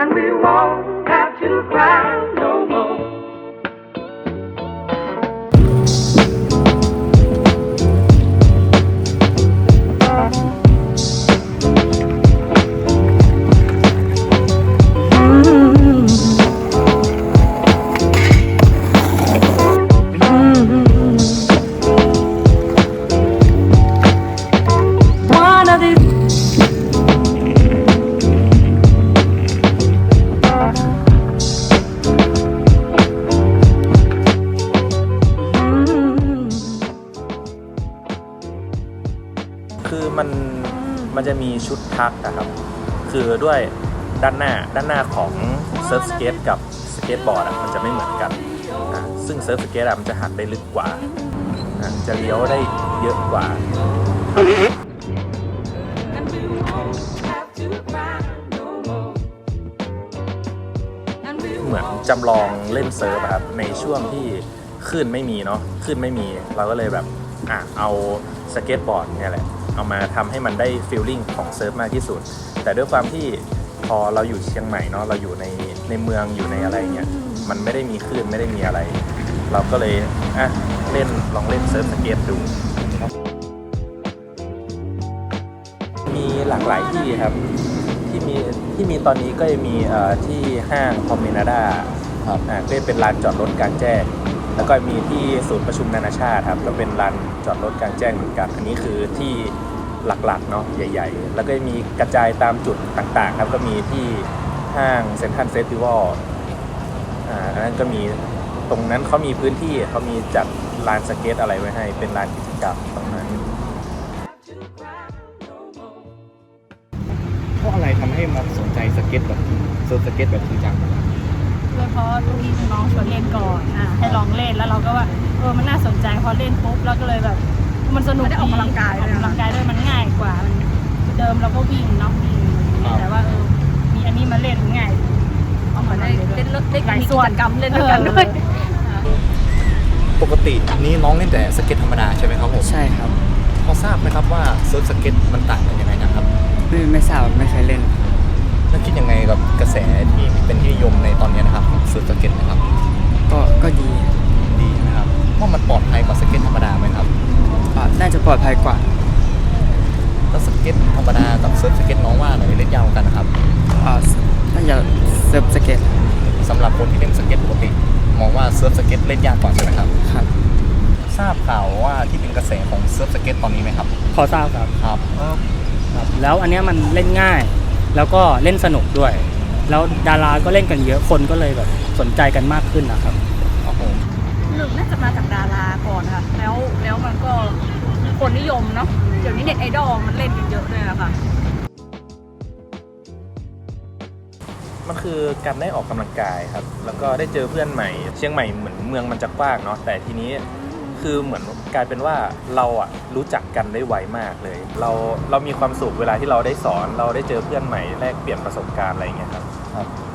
And we won't have to cry no more. คือมันมันจะมีชุดทักนะครับ คือด้วยด้านหน้าด้านหน้าของเซิร์ฟสเกตกับสเกตบอร์ดอะมันจะไม่เหมือนกันอะซึ่งเซิร์ฟสเกตอะมันจะหักได้ลึกกว่าอะจะเลี้ยวได้เยอะกว่า And we won't have to cry no more. And we เหมือนจำลองเล่นเซิร์ฟอะครับในช่วงที่คลื่นไม่มีเนาะคลื่นไม่มี เราก็เลยแบบอะเอาสเก็ตบอร์ดเนี่ยแหละ เอามาทำให้มันได้ฟีลลิ่งของเซิร์ฟมากที่สุด แต่ด้วยความที่พอเราอยู่เชียงใหม่เนาะเราอยู่ในในเมืองอยู่ในอะไรเงี้ยมันไม่ได้มีคลื่นไม่ได้มีอะไร เราก็เลยอะเล่นลองเล่นเซิร์ฟสเก็ตดูมีหลากหลายที่ครับที่มีที่มีตอนนี้ก็จะมีที่ห้างคอมเมนาดาครับอ่าก็จะเป็นลานจอดรถกลางแจ้ง แล้วก็มีที่ศูนย์ประชุมนานาชาติครับก็เป็นลานจอดรถกลางแจ้งเหมือนกันอันนี้คือที่หลักๆเนาะใหญ่ ๆ แล้วก็มีกระจายตามจุดต่างๆ ครับก็มีที่ห้างเซ็นทรัลเฟสติวัลอ่าอันนั้นก็มีตรงนั้นเขามีพื้นที่เขามีจัดลานสเก็ตอะไรไว้ให้ เป็นลานกิจกรรมตรงนั้นเพราะอะไรทำให้มาสนใจสเก็ตแบบเซิร์ฟสเก็ตแบบจริงจังนะครับ ด้วยเพราะลูกพี่ลูกน้องชวนเล่นก่อนอะให้ลองเล่นแล้วเราก็ว่าเออมันน่าสนใจพอเล่นปุ๊บเราก็เลยแบบ มันสนุกได้ออกกำลังกายอด้อวยกนะ กำลังกายด้วยมันง่ายกว่ามันเดิมเราก็วิ่งเนาะวิ่งแต่ว่าเออมีอันนี้มาเล่นง่ายเอาเหมือนได้เล่นรถได้หลายมีส่กิวนจกรรมเล่นด้วยกันด้วยปกตินี้น้องเล่นแต่สเก็ตธรรมดาใช่ไหมครับผมใช่ครับ พอทราบไหมครับว่าเซิร์ฟสเก็ตมันต่างกันยังไงนะครับ ไม่ไม่ทราบไม่เคยเล่น แล้วคิดยังไงกับกระแสที่เป็นที่นิยมในตอนนี้นะครับของเซิร์ฟสเก็ตนะครับ ก็ก็ดีดีนะครับว่ามันปลอดภัยกว่าสเก็ตธรรมดาไหมครับอ่าน่าจะปลอดภัยกว่า แล้วสเก็ตธรรมดากับเซิร์ฟสเก็ตน้องว่าไหนเล่นยาวกว่ากันนะครับอ่าน่าจะเซิร์ฟสเก็ตสำหรับคนที่เล่นสเก็ตปกติ มองว่าเซิร์ฟสเก็ตเล่นยากกว่าใช่ไหมครับครับทราบข่าวว่าที่เป็นกระแสของเซิร์ฟสเก็ตตอนนี้ไหมครับ พอทราบครับครับ ครับ แล้วอันเนี้ยมันเล่นง่าย แล้วก็เล่นสนุกด้วย แล้วดาราก็เล่นกันเยอะคนก็เลยแบบสนใจกันมากขึ้นนะครับครับผมหนึ่งน่าจะมาจากดาราก่อนค่ะ แล้วแล้วมันก็คนนิยมเนาะเดี๋ยวนี้เน็ตไอดอลมันเล่นกันเยอะเลยอะค่ะมันคือการได้ออกกำลังกายครับ แล้วก็ได้เจอเพื่อนใหม่ เชียงใหม่เหมือนเมืองมันจะกว้างเนาะ แต่ทีนี้ คือเหมือนกลายเป็นว่าเราอะรู้จักกันได้ไวมากเลย เราเรามีความสุขเวลาที่เราได้สอน เราได้เจอเพื่อนใหม่แลกเปลี่ยนประสบการณ์อะไรอย่างเงี้ยครับครับ